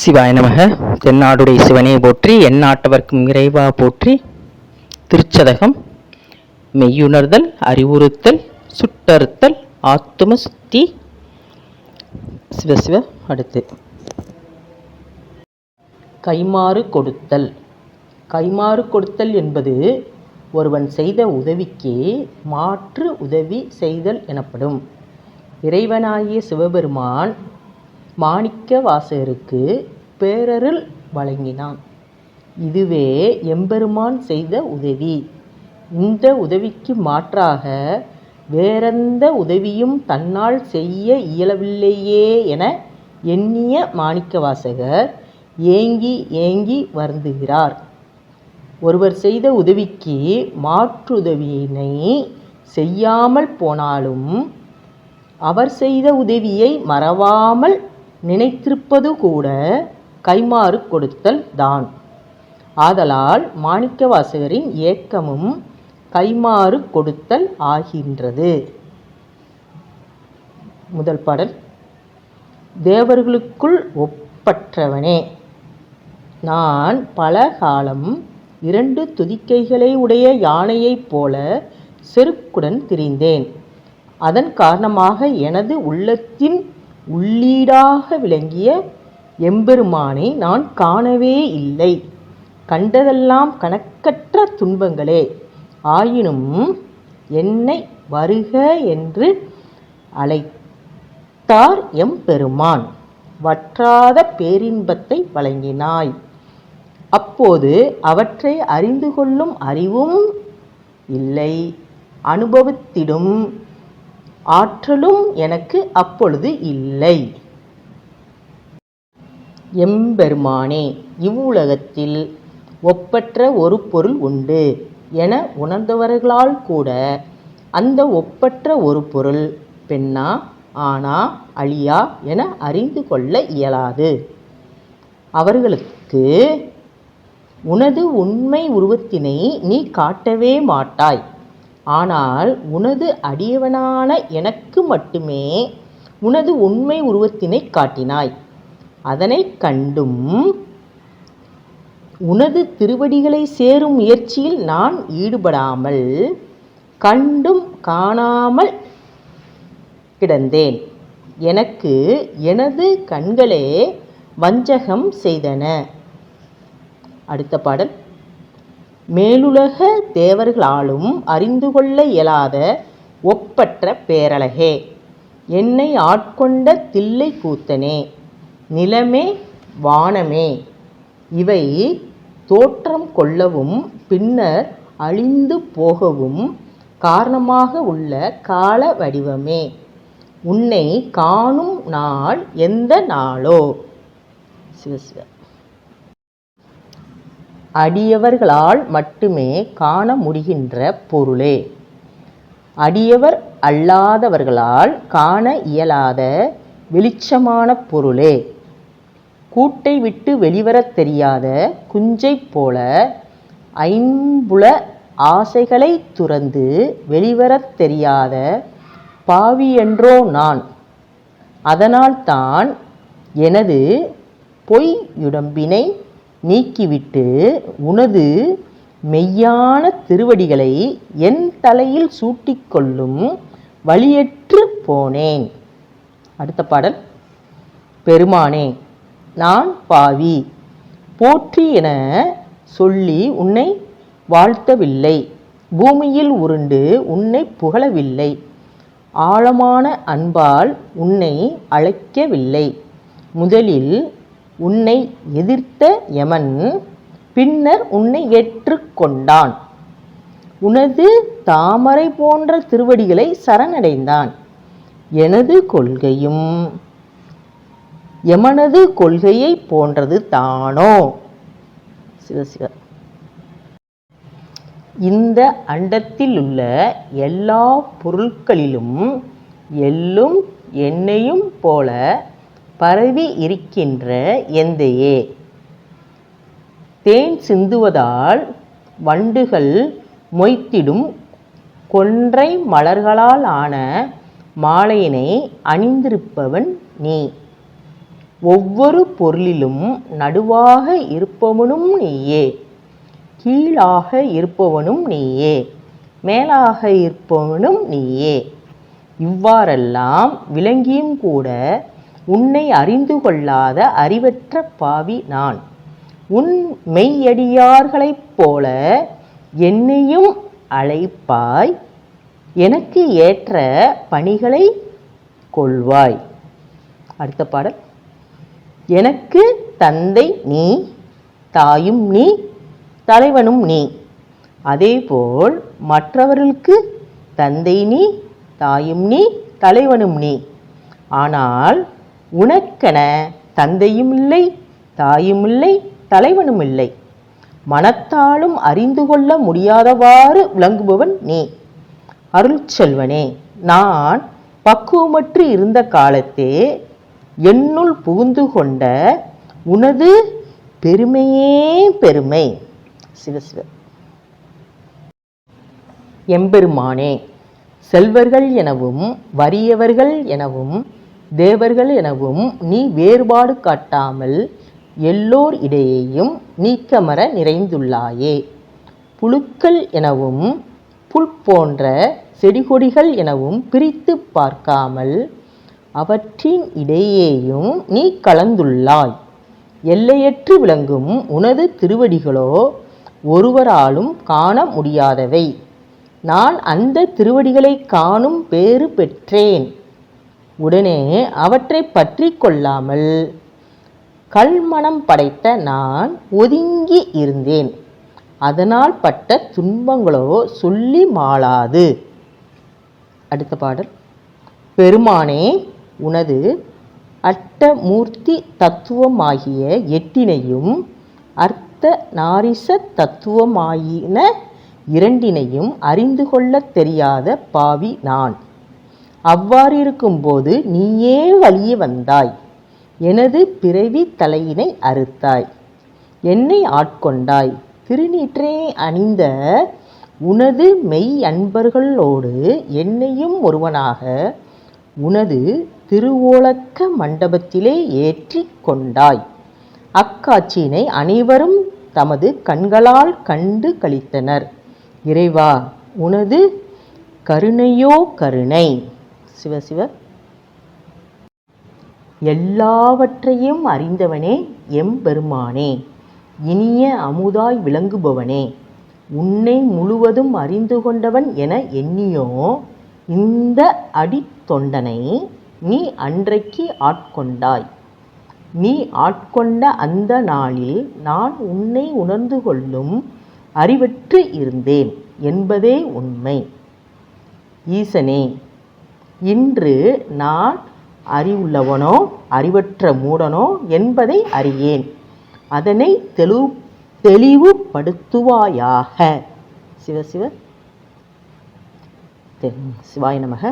சிவாய நமக. தென்னாடுடைய சிவனே போற்றி எந்நாட்டவர்க்கும் இறைவா போற்றி. திருச்சதகம் மெய்யுணர்தல் அறிவுறுத்தல் சுட்டறுத்தல் ஆத்தும சுத்தி. சிவசிவ அடுத்து. கைமாறு கொடுத்தல். கைமாறு கொடுத்தல் என்பது ஒருவன் செய்த உதவிக்கு மாற்று உதவி செய்தல் எனப்படும். இறைவனாகிய சிவபெருமான் மாணிக்கவாசகருக்கு பேரருள் வழங்கினான். இதுவே எம்பெருமான் செய்த உதவி. இந்த உதவிக்கு மாற்றாக வேறெந்த உதவியும் தன்னால் செய்ய இயலவில்லையே என எண்ணிய மாணிக்கவாசகர் ஏங்கி ஏங்கி வருந்துகிறார். ஒருவர் செய்த உதவிக்கு மாற்றுதவியினை செய்யாமல் போனாலும் அவர் செய்த உதவியை மறவாமல் நினைத்திருப்பது கூட கைமாறு கொடுத்தல் தான். ஆதலால் மாணிக்கவாசகரின் ஏக்கமும் கைமாறு கொடுத்தல் ஆகின்றது. முதல் பாடல். தேவர்களுக்குள் ஒப்பற்றவனே நான் பல காலம் இரண்டு துதிக்கைகளை உடைய யானையைப் போல செருக்குடன் திரிந்தேன். அதன் காரணமாக எனது உள்ளத்தின் உள்ளீடாக விளங்கிய எம்பெருமானை நான் காணவே இல்லை. கண்டதெல்லாம் கணக்கற்ற துன்பங்களே. ஆயினும் என்னை வருக என்று அழைத்தார் எம்பெருமான். வற்றாத பேரின்பத்தை வழங்கினாய். அப்போது அவற்றை அறிந்து கொள்ளும் அறிவும் இல்லை. அனுபவத்திடும். ஆற்றலும் எனக்கு அப்பொழுது இல்லை. எம்பெருமானே இவ்வுலகத்தில் ஒப்பற்ற ஒரு பொருள் உண்டு என உணர்ந்தவர்களால் கூட அந்த ஒப்பற்ற ஒரு பொருள் பெண்ணா ஆனா அழியா என அறிந்து கொள்ள இயலாது. அவர்களுக்கு உனது உண்மை உருவத்தினை நீ காட்டவே மாட்டாய். ஆனால் உனது அடியவனான எனக்கு மட்டுமே உனது உண்மை உருவத்தினை காட்டினாய். அதனைக் கண்டும் உனது திருவடிகளை சேரும் முயற்சியில் நான் ஈடுபடாமல் கண்டும் காணாமல் கிடந்தேன். எனக்கு எனது கண்களே வஞ்சகம் செய்தன. அடுத்த பாடல். மேலுலக தேவர்களாலும் அறிந்து கொள்ள இயலாத ஒப்பற்ற பேரழகே. என்னை ஆட்கொண்ட தில்லை கூத்தனே நிலமே வானமே. இவை தோற்றம் கொள்ளவும் பின்னர் அழிந்து போகவும் காரணமாக உள்ள கால வடிவமே. உன்னை காணும் நாள் எந்த நாளோ? சிவசிவ. அடியவர்களால் மட்டுமே காண முடிகின்ற பொருளே. அடியவர் அல்லாதவர்களால் காண இயலாத வெளிச்சமான பொருளே. கூட்டை விட்டு வெளிவரத் தெரியாத குஞ்சைப் போல ஐம்புல ஆசைகளை துறந்து வெளிவரத் தெரியாத பாவியன்றோ நான். அதனால்தான் எனது பொய்யுடம்பினை நீக்கிவிட்டு உனது மெய்யான திருவடிகளை என் தலையில் சூட்டிக்கொள்ளும் வழியற்று போனேன். அடுத்த பாடல். பெருமானே நான் பாவி. போற்றி என சொல்லி உன்னை வாழ்த்தவில்லை. பூமியில் உருண்டு உன்னை புகழவில்லை. ஆழமான அன்பால் உன்னை அழைக்கவில்லை. முதலில் உன்னை எதிர்த்த யமன் பின்னர் உன்னை ஏற்றுக்கொண்டான் உனது தாமரை போன்ற திருவடிகளை சரணடைந்தான். எனது கொள்கையும் எமனது கொள்கையை போன்றது தானோ? சிவசிவ இந்த அண்டத்தில் உள்ள எல்லா பொருட்களிலும் எல்லும் எண்ணெயும் போல பரவி இருக்கின்ற எந்தையே. தேன் சிந்துவதால் வண்டுகள் மொய்த்திடும். கொன்றை மலர்களால் ஆன மாலையினை அணிந்திருப்பவன் நீ. ஒவ்வொரு பொருளிலும் நடுவாக இருப்பவனும் நீயே. கீழாக இருப்பவனும் நீயே. மேலாக இருப்பவனும் நீயே. இவ்வாறெல்லாம் விளங்கியும் கூட உன்னை அறிந்து கொள்ளாத அறிவற்ற பாவி நான். உன் மெய்யடியார்களைப் போல என்னையும் அழைப்பாய். எனக்கு ஏற்ற பணிகளை கொள்வாய். அடுத்த பாடல். எனக்கு தந்தை நீ தாயும் நீ தலைவனும் நீ. அதேபோல் மற்றவர்களுக்கு தந்தை நீ தாயும் நீ தலைவனும் நீ. ஆனால் உனக்கென தந்தையும் இல்லை தாயும் இல்லை தலைவனும் இல்லை. மனத்தாலும் அறிந்து கொள்ள முடியாதவாறு விளங்குபவன் நீ. அருள்செல்வனே நான் பக்குவமற்று இருந்த காலத்தே என்னுள் புகுந்து கொண்ட உனது பெருமையே பெருமை. சிவசிவ எம்பெருமானே செல்வர்கள் எனவும் வறியவர்கள் எனவும் தேவர்கள் எனவும் நீ வேறுபாடு காட்டாமல் எல்லோர் இடையேயும் நீக்கமர நிறைந்துள்ளாயே. புழுக்கள் எனவும் புல் போன்ற செடிகொடிகள் எனவும் பிரித்து பார்க்காமல் அவற்றின் இடையேயும் நீ கலந்துள்ளாய். எல்லையற்று விளங்கும் உனது திருவடிகளோ ஒருவராலும் காண முடியாதவை. நான் அந்த திருவடிகளை காணும் பேறு பெற்றேன். உடனே அவற்றை பற்றி கொள்ளாமல் கல்மனம் படைத்த நான் ஒதுங்கி இருந்தேன். அதனால் பட்ட துன்பங்களோ சொல்லி மாளாது. அடுத்த பாடல். பெருமானே உனது அட்டமூர்த்தி தத்துவமாகிய எட்டினையும் அர்த்த நாரிச தத்துவமாயின இரண்டினையும் அறிந்து கொள்ளத் தெரியாத பாவி நான். அவ்வாறிருக்கும்போது நீயே வழியே வந்தாய். எனது பிறவி தலையினை அறுத்தாய். என்னை ஆட்கொண்டாய். திருநீற்றே அணிந்த உனது மெய் அன்பர்களோடு என்னையும் ஒருவனாக உனது திருவோலக்க மண்டபத்திலே ஏற்றி கொண்டாய். அக்காட்சியினை அனைவரும் தமது கண்களால் கண்டு கழித்தனர் இறைவா உனது கருணையோ கருணை. சிவ சிவ. எல்லாவற்றையும் அறிந்தவனே எம்பெருமானே. இனிய அமுதாய் விளங்குபவனே. உன்னை முழுவதும் அறிந்து கொண்டவன் என எண்ணியோ இந்த அடித்தொண்டனை நீ அன்றைக்கு ஆட்கொண்டாய். நீ ஆட்கொண்ட அந்த நாளில் நான் உன்னை உணர்ந்து கொள்ளும் அறிவற்று இருந்தேன் என்பதே உண்மை. ஈசனே இன்று நான் அறிவுள்ளவனோ அறிவற்ற மூடனோ என்பதை அறியேன். அதனை தெளி தெளிவுபடுத்துவாயாக. சிவசிவ சிவாய நமக.